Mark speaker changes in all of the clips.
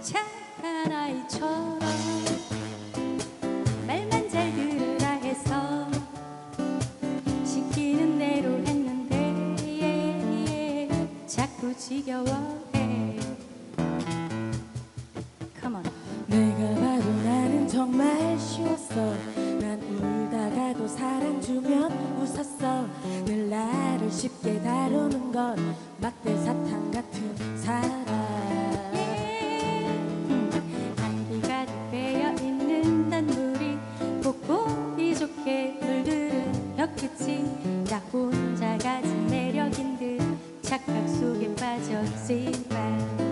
Speaker 1: 착한 아이처럼 말만 잘 들으라 해서 시키는 대로 했는데 자꾸 지겨워해. Come
Speaker 2: 내가 봐도 나는 정말 쉬웠어. 난 울다가도 사랑 주면 웃었어. 늘 나를 쉽게 다루는 건 막대 사탕 같은 사람
Speaker 1: 혀끝이 나 혼자 가진 매력인 듯 착각 속에 빠졌지만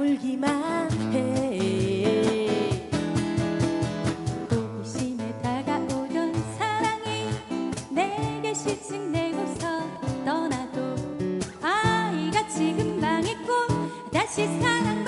Speaker 2: 울기만 해.
Speaker 1: 호기심에 다가오던 사랑이 내게 실증 내고서 떠나도 아이가 지금 망했고 다시 사랑